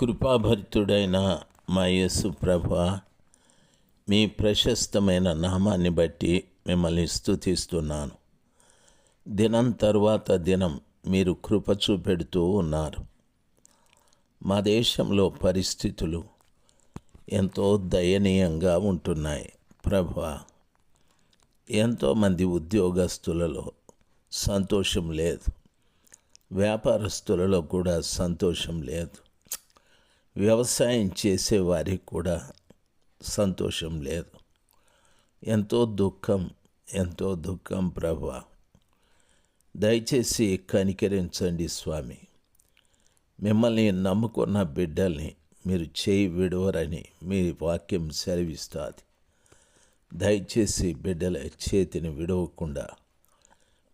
కృపాభరితుడైన మా యేసు ప్రభ మీ ప్రశస్తమైన నామాన్ని బట్టి మిమ్మల్ని స్థుతిస్తున్నాను దినం తరువాత దినం మీరు కృప చూపెడుతూ ఉన్నారు. మా దేశంలో పరిస్థితులు ఎంతో దయనీయంగా ఉంటున్నాయి ప్రభ. ఎంతోమంది ఉద్యోగస్తులలో సంతోషం లేదు. వ్యాపారస్తులలో కూడా సంతోషం లేదు. వ్యవసాయం చేసే వారికి కూడా సంతోషం లేదు. ఎంతో దుఃఖం ఎంతో దుఃఖం ప్రభా. దయచేసి కనికరించండి స్వామి. మిమ్మల్ని నమ్ముకున్న బిడ్డల్ని మీరు చేయి విడవరని మీ వాక్యం సెలవిస్తుంది. దయచేసి బిడ్డల చేతిని విడవకుండా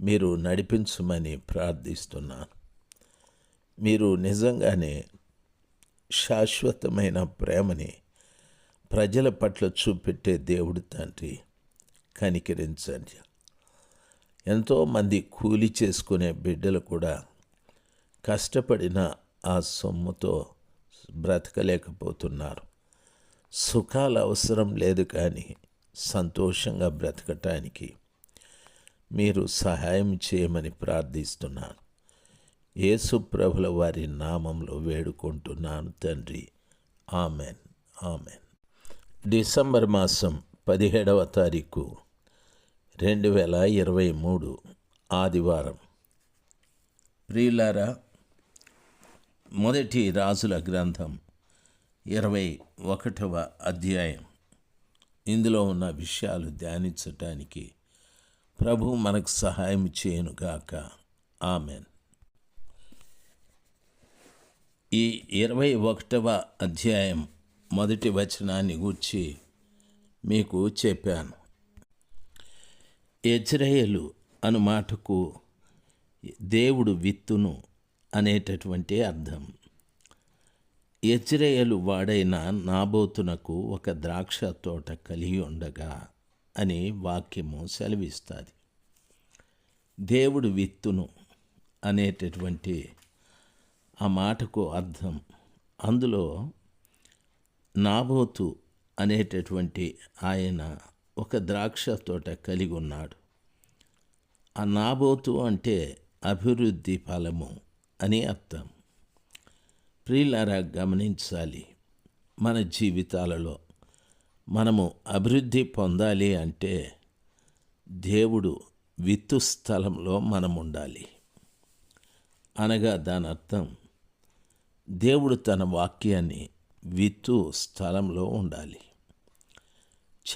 మీరు నడిపించమని ప్రార్థిస్తున్నాను. మీరు నిజంగానే శాశ్వతమైన ప్రేమని ప్రజల పట్ల చూపెట్టే దేవుడు తండ్రి. కనికరించండి. ఎంతోమంది కూలి చేసుకునే బిడ్డలు కూడా కష్టపడిన ఆ సొమ్ముతో బ్రతకలేకపోతున్నారు. సుఖాలు అవసరం లేదు కానీ సంతోషంగా బ్రతకటానికి మీరు సహాయం చేయమని ప్రార్థిస్తున్నాను. ప్రభుల వారి నామంలో వేడుకుంటున్నాను తండ్రి. ఆమెన్. ఆమెన్. డిసెంబర్ మాసం పదిహేడవ తారీఖు రెండు వేల ఇరవై మూడు ఆదివారం. ప్రియులారా మొదటి రాజుల గ్రంథం ఇరవై ఒకటవ అధ్యాయం. ఇందులో ఉన్న విషయాలు ధ్యానించటానికి ప్రభు మనకు సహాయం చేయనుగాక. ఆమెన్. ఈ ఇరవై ఒకటవ అధ్యాయం మొదటి వచనాన్ని గూర్చి మీకు చెప్పాను. ఎజ్రయేలు అను మాటకు దేవుడు విత్తును అనేటటువంటి అర్థం. ఎజ్రయేలు వాడైన నాబోతునకు ఒక ద్రాక్ష తోట కలిగి ఉండగా అని వాక్యము సెలవిస్తుంది. దేవుడు విత్తును అనేటటువంటి ఆ మాటకు అర్థం. అందులో నాబోతు అనేటటువంటి ఆయన ఒక ద్రాక్ష తోట కలిగి ఉన్నాడు. ఆ నాబోతు అంటే అభివృద్ధి ఫలము అని అర్థం. ప్రియులారా గమనించాలి. మన జీవితాలలో మనము అభివృద్ధి పొందాలి అంటే దేవుడు విత్తు స్థలంలో మనం ఉండాలి అనగా దాని అర్థం దేవుడు తన వాక్యాన్ని విత్తు స్థలంలో ఉండాలి.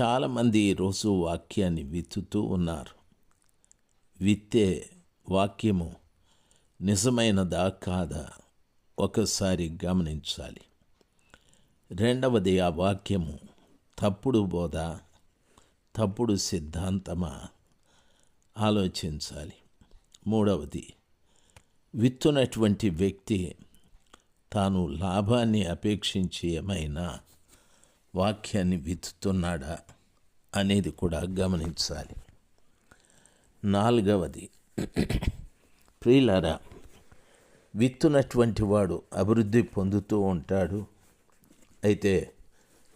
చాలామంది ఈరోజు వాక్యాన్ని విత్తుతూ ఉన్నారు. విత్తే వాక్యము నిజమైనదా కాదా ఒకసారి గమనించాలి. రెండవది ఆ వాక్యము తప్పుడు బోధ తప్పుడు సిద్ధాంతమా? ఆలోచించాలి. మూడవది విత్తునటువంటి వ్యక్తి తాను లాభాన్ని అపేక్షించి ఏమైనా వాక్యాన్ని విత్తుతున్నాడా అనేది కూడా గమనించాలి. నాలుగవది. ప్రియులారా విత్తునటువంటి వాడు అభివృద్ధి పొందుతూ ఉంటాడు. అయితే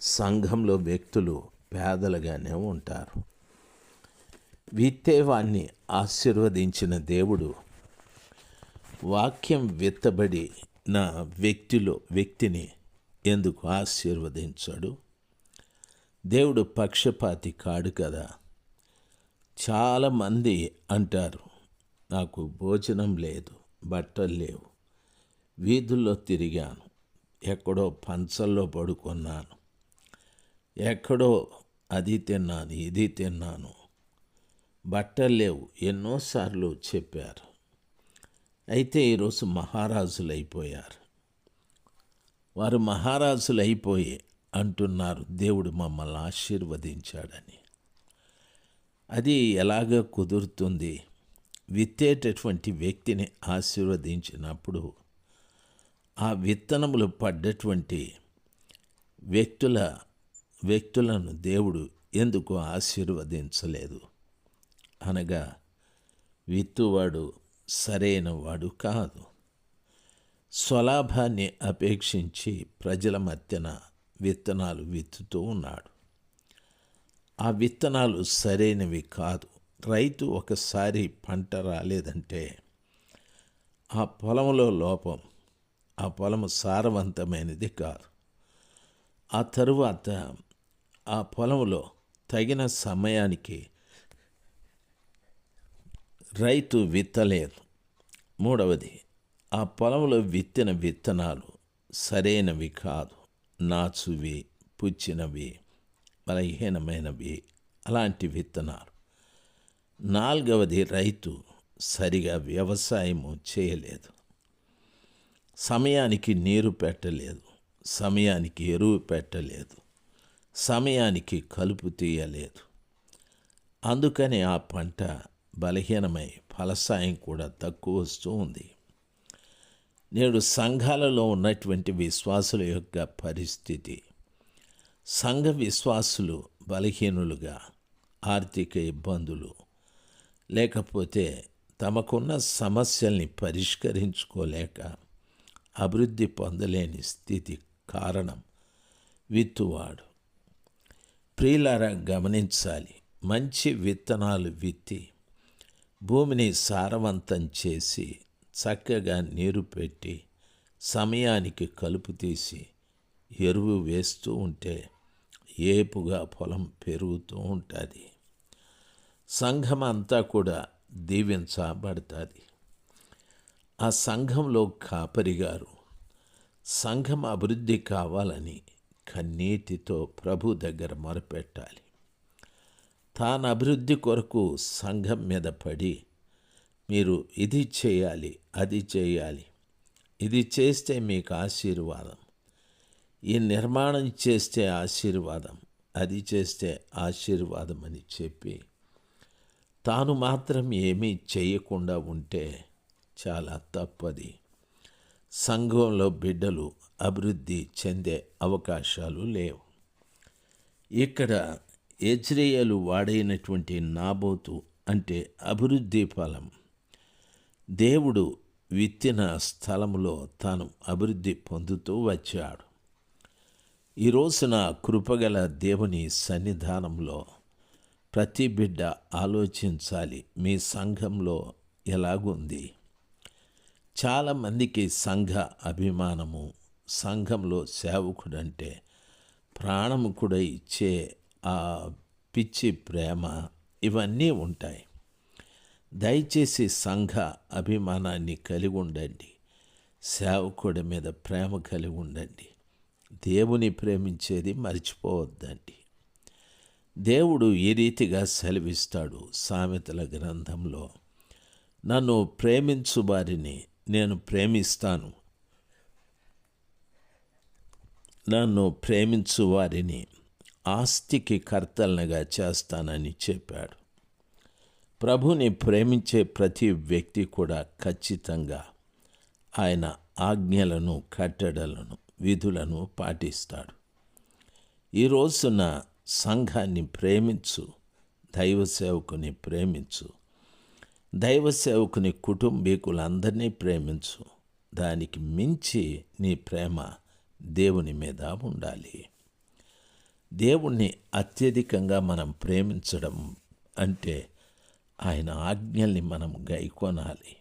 సంఘంలో వ్యక్తులు పేదలుగానే ఉంటారు. విత్తేవాణ్ణి ఆశీర్వదించిన దేవుడు వాక్యం విత్తబడి నా వ్యక్తిలో వ్యక్తిని ఎందుకు ఆశీర్వదించాడు? దేవుడు పక్షపాతి కాడు కదా. చాలామంది అంటారు నాకు భోజనం లేదు బట్టలు లేవు వీధుల్లో తిరిగాను ఎక్కడో పంచల్లో పడుకున్నాను ఎక్కడో అది తిన్నాను ఇది తిన్నాను బట్టలు లేవు ఎన్నోసార్లు చెప్పారు. అయితే ఈరోజు మహారాజులు అయిపోయారు వారు మహారాజులు అయిపోయి అంటున్నారు దేవుడు మమ్మల్ని ఆశీర్వదించాడని. అది ఎలాగ కుదురుతుంది. విత్తేటటువంటి వ్యక్తిని ఆశీర్వదించినప్పుడు ఆ విత్తనములు పడ్డటువంటి వ్యక్తుల వ్యక్తులను దేవుడు ఎందుకు ఆశీర్వదించలేదు? అనగా విత్తువాడు సరైనవాడు కాదు. స్వలాభాన్ని అపేక్షించి ప్రజల మధ్యన విత్తనాలు విత్తుతూ ఉన్నాడు. ఆ విత్తనాలు సరైనవి కాదు. రైతు ఒకసారి పంట రాలేదంటే ఆ పొలంలో లోపం ఆ పొలము సారవంతమైనది కాదు. ఆ తరువాత ఆ పొలంలో తగిన సమయానికి రైతు విత్తలేదు. మూడవది ఆ పొలంలో విత్తిన విత్తనాలు సరైనవి కాదు. నాచువి పుచ్చినవి బలహీనమైనవి అలాంటి విత్తనాలు. నాలుగవది రైతు సరిగా వ్యవసాయము చేయలేదు. సమయానికి నీరు పెట్టలేదు. సమయానికి ఎరువు పెట్టలేదు. సమయానికి కలుపు తీయలేదు. అందుకని ఆ పంట బలహీనమై ఫలసాయం కూడా తక్కువ వస్తూ ఉంది. నేడు సంఘాలలో ఉన్నటువంటి విశ్వాసుల యొక్క పరిస్థితి. సంఘ విశ్వాసులు బలహీనులుగా ఆర్థిక ఇబ్బందులు లేకపోతే తమకున్న సమస్యల్ని పరిష్కరించుకోలేక అభివృద్ధి పొందలేని స్థితి కారణం విత్తువాడు. ప్రియులారా గమనించాలి మంచి విత్తనాలు విత్తి భూమిని సారవంతం చేసి చక్కగా నీరు పెట్టి సమయానికి కలుపు తీసి ఎరువు వేస్తూ ఉంటే ఏపుగా పొలం పెరుగుతూ ఉంటుంది. సంఘం అంతా కూడా దీవించబడుతుంది. ఆ సంఘంలో కాపరి గారు సంఘం అభివృద్ధి కావాలని కన్నీటితో ప్రభు దగ్గర మొరపెట్టాలి. తాను అభివృద్ధి కొరకు సంఘం మీద పడి మీరు ఇది చేయాలి అది చేయాలి ఇది చేస్తే మీకు ఆశీర్వాదం. ఈ నిర్మాణం చేస్తే ఆశీర్వాదం అది చేస్తే ఆశీర్వాదం అని చెప్పి తాను మాత్రం ఏమీ చేయకుండా ఉంటే చాలా తప్పది. సంఘంలో బిడ్డలు అభివృద్ధి చెందే అవకాశాలు లేవు. ఇక్కడ ఎజ్రేయలు వాడైనటువంటి నాబోతు అంటే అభివృద్ధి ఫలం. దేవుడు విత్తిన స్థలంలో తాను అభివృద్ధి పొందుతూ వచ్చాడు. ఈ రోజున కృపగల దేవుని సన్నిధానంలో ప్రతి బిడ్డ ఆలోచించాలి మీ సంఘంలో ఎలాగుంది? చాలామందికి సంఘ అభిమానము సంఘంలో సేవకుడంటే ప్రాణము కూడా ఇచ్చే పిచ్చి ప్రేమ ఇవన్నీ ఉంటాయి. దయచేసి సంఘ అభిమానాన్ని కలిగి ఉండండి సేవకుడి మీద ప్రేమ కలిగి ఉండండి దేవుని ప్రేమించేది మర్చిపోవద్దండి. దేవుడు ఈ రీతిగా సెలవిస్తాడు సామెతల గ్రంథంలో నన్ను ప్రేమించు వారిని నేను ప్రేమిస్తాను. నన్ను ప్రేమించు వారిని ఆస్తికి కర్తలనగా చేస్తానని చెప్పాడు. ప్రభుని ప్రేమించే ప్రతి వ్యక్తి కూడా ఖచ్చితంగా ఆయన ఆజ్ఞలను కట్టడలను విధులను పాటిస్తాడు. ఈ రోజున సంఘాన్ని ప్రేమించు దైవ సేవకుని ప్రేమించు దైవ సేవకుని కుటుంబీకులందరినీ ప్రేమించు. దానికి మించి నీ ప్రేమ దేవుని మీద ఉండాలి. దేవుణ్ణి అత్యధికంగా మనం ప్రేమించడం అంటే ఆయన ఆజ్ఞల్ని మనం గైకొనాలి.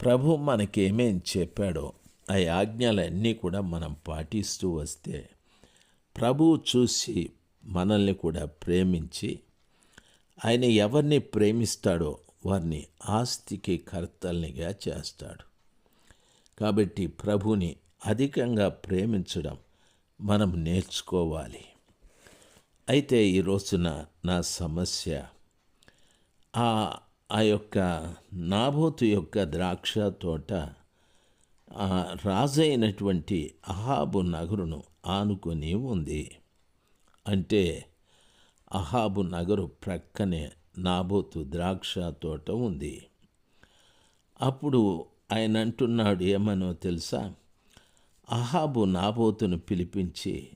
ప్రభు మనకేమేం చెప్పాడో ఆ ఆజ్ఞలన్నీ కూడా మనం పాటిస్తూ వస్తే ప్రభువు చూసి మనల్ని కూడా ప్రేమించి ఆయన ఎవరిని ప్రేమిస్తాడో వారిని ఆస్తికి కర్తల్నిగా చేస్తాడు. కాబట్టి ప్రభుని అధికంగా ప్రేమించడం మనం నేర్చుకోవాలి. అయితే ఈ రోజున నా సమస్య ఆ ఆ యొక్క నాబోతు యొక్క ద్రాక్ష తోట రాజైనటువంటి అహాబు నగరును ఆనుకొని ఉంది. అంటే అహాబు నగరు ప్రక్కనే నాబోతు ద్రాక్ష తోట ఉంది. అప్పుడు ఆయన అంటున్నాడు ఏమనో తెలుసా? అహాబు నాబోతును పిలిపించి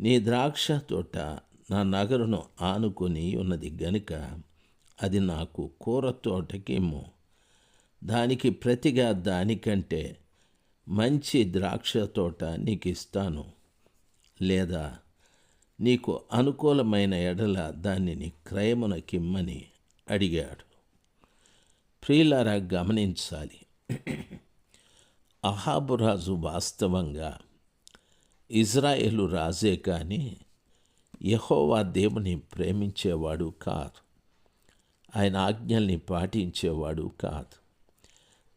నీ ద్రాక్ష తోట నా నగరును ఆనుకొని ఉన్నది గనుక అది నాకు కూర తోటకేమో. దానికి ప్రతిగా దానికంటే మంచి ద్రాక్ష తోట నీకు ఇస్తాను లేదా నీకు అనుకూలమైన ఎడల దానిని క్రయమునకిమ్మని అడిగాడు. ప్రియులారా గమనించాలి. అహాబురాజు వాస్తవంగా ఇజ్రాయేలు రాజే కానీ యహోవా దేవుని ప్రేమించేవాడు కాదు. ఆయన ఆజ్ఞల్ని పాటించేవాడు కాదు.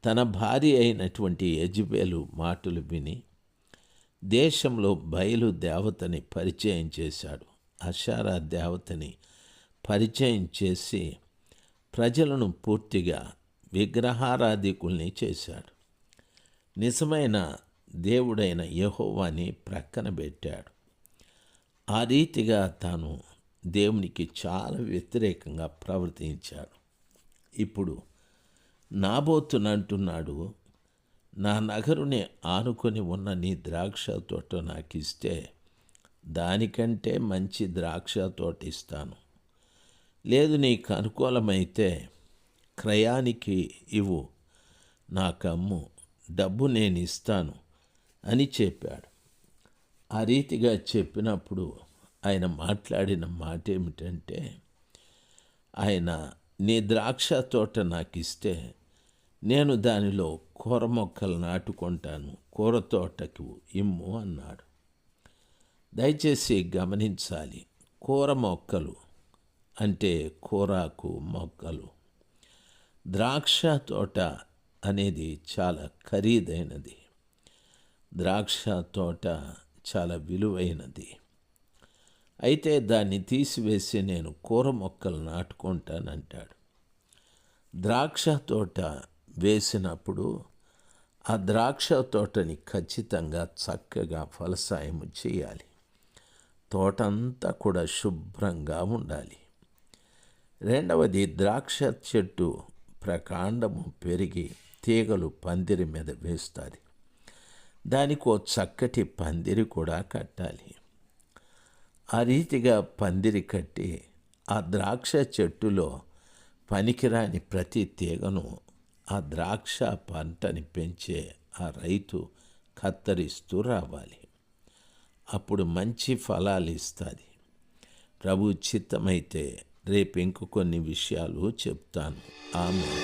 తన భార్య అయినటువంటి యజ్బేలు మాటలు విని దేశంలో బయలు దేవతని పరిచయం చేశాడు. అషారా దేవతని పరిచయం చేసి ప్రజలను పూర్తిగా విగ్రహారాధికుల్ని చేశాడు. నిజమైన దేవుడైన యహోవాని ప్రక్కన పెట్టాడు. ఆ రీతిగా తాను దేవునికి చాలా వ్యతిరేకంగా ప్రవర్తించాడు. ఇప్పుడు నాబోతునంటున్నాడు నా నగరుని ఆనుకొని ఉన్న నీ ద్రాక్ష తోట నాకు ఇస్తే దానికంటే మంచి ద్రాక్ష తోట ఇస్తాను. లేదు నీకు అనుకూలమైతే క్రయానికి ఇవ్వు నాకమ్ము డబ్బు నేను ఇస్తాను అని చెప్పాడు. ఆ రీతిగా చెప్పినప్పుడు ఆయన మాట్లాడిన మాట ఏమిటంటే ఆయన నీ ద్రాక్ష తోట నాకు ఇస్తే నేను దానిలో కూర మొక్కలు నాటుకుంటాను కూర తోటకు ఇమ్ము అన్నాడు. దయచేసి గమనించాలి కూర మొక్కలు అంటే కూరాకు మొక్కలు. ద్రాక్ష తోట అనేది చాలా ఖరీదైనది. ద్రాక్ష తోట చాలా విలువైనది. అయితే దాన్ని తీసివేసి నేను కూర మొక్కలు నాటుకుంటానంటాడు. ద్రాక్ష తోట వేసినప్పుడు ఆ ద్రాక్ష తోటని ఖచ్చితంగా చక్కగా ఫలసాయము చేయాలి. తోటంతా కూడా శుభ్రంగా ఉండాలి. రెండవది ద్రాక్ష చెట్టు ప్రకాండము పెరిగి తీగలు పందిరి మీద వేస్తుంది దానికి ఓ చక్కటి పందిరి కూడా కట్టాలి. ఆ రీతిగా పందిరి కట్టి ఆ ద్రాక్ష చెట్టులో పనికిరాని ప్రతి తీగను ఆ ద్రాక్ష పంటని పెంచే ఆ రైతు కత్తరిస్తూ రావాలి. అప్పుడు మంచి ఫలాలు ఇస్తుంది. ప్రభు చిత్తమైతే రేపు ఇంకొన్ని విషయాలు చెప్తాను. ఆమె